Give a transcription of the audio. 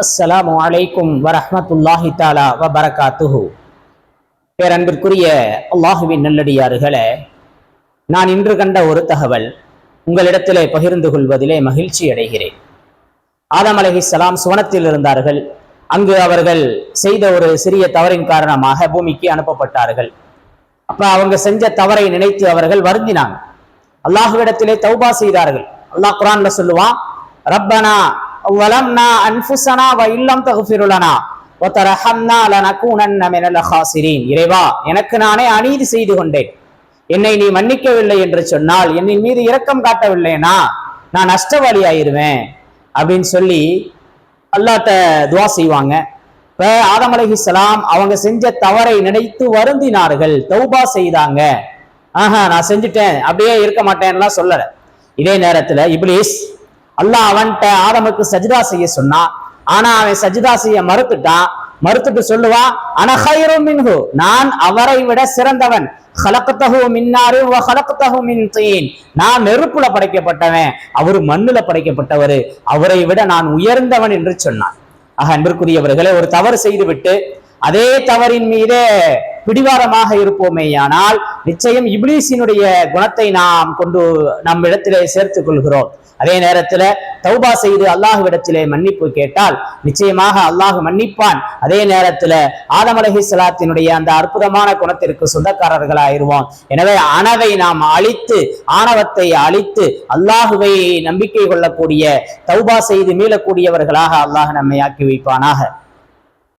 அஸ்ஸலாமு வலைக்கும் வரஹ்மத்துல்லாஹி தாலா வபரகாத்துஹு. பேரன்பிற்குரிய அல்லாஹுவின் நல்லடியார்களே நான் இன்று கண்ட ஒரு தகவல் உங்களிடத்திலே பகிர்ந்து கொள்வதிலே மகிழ்ச்சி அடைகிறேன். ஆதம் சலாம் சுவனத்தில் இருந்தார்கள். அங்கு அவர்கள் செய்த ஒரு சிறிய தவறின் காரணமாக பூமிக்கு அனுப்பப்பட்டார்கள். அப்ப அவங்க செஞ்ச தவறை நினைத்து அவர்கள் வருந்தினாங்க. அல்லாஹுவிடத்திலே தௌபா செய்தார்கள். அல்லாஹ் குரான்ல சொல்லுவான் ரப்பனா வலம்னா அன்ஃபுசனா வ இல்லம் தகுஃபிருலனா வதரஹம்னா லனகூனன்ன மினல் ஹாசிரீன் இறைவா எனக்கு நானே அநீதி செய்து கொண்டேன். என்னை நீ மன்னிக்கவில்லை என்று சொன்னால் என்னின் மீது இரக்கம் காட்டவில்லைனா நான் நஷ்டவாளி ஆயிருவேன் அப்படின்னு சொல்லி அல்லாட்ட துவா செய்வாங்க. இப்ப ஆதம் சலாம் அவங்க செஞ்ச தவறை நினைத்து வருந்தினார்கள். தௌபா செய்தாங்க. ஆஹா நான் செஞ்சுட்டேன். அப்படியே இருக்க மாட்டேன்லாம் சொல்லல. இதே நேரத்துல இப்ளீஸ் அல்லாஹ் அவன்கிட்ட ஆதமுக்கு சஜிதா செய்ய சொன்னான் ஆனா அவன் சஜிதா செய்ய மறுத்துட்டான். மறுத்துட்டு சொல்லுவான் அனஹைரும் மின்ஹு நான் அவரை விட சிறந்தவன். ஹலக்கத்தகு மின்னாரு ஹலக்கத்தகு மின் தீன் நான் நெருப்புல படைக்கப்பட்டவன் அவரு மண்ணுல படைக்கப்பட்டவர். அவரை விட நான் உயர்ந்தவன் என்று சொன்னான். ஆக அன்பிற்குரியவர்களே ஒரு தவறு செய்துவிட்டு அதே தவறின் மீதே பிடிவாரமாக இருப்போமேயானால் நிச்சயம் இப்ளீஸினுடைய குணத்தை நாம் கொண்டு நம் இடத்திலே சேர்த்துக் கொள்கிறோம். அதே நேரத்துல தௌபா செய்து அல்லாஹுவிடத்திலே மன்னிப்பு கேட்டால் நிச்சயமாக அல்லாஹ் மன்னிப்பான். அதே நேரத்துல ஆதம் அலஹி சலாத்தினுடைய அந்த அற்புதமான குணத்திற்கு சொந்தக்காரர்களாயிருவோம். எனவே அணவை நாம் அழித்து ஆணவத்தை அழித்து அல்லாஹுவை நம்பிக்கை கொள்ளக்கூடிய தௌபா செய்து மீளக்கூடியவர்களாக அல்லாஹ் நம்மை ஆக்கி வைப்பானாக.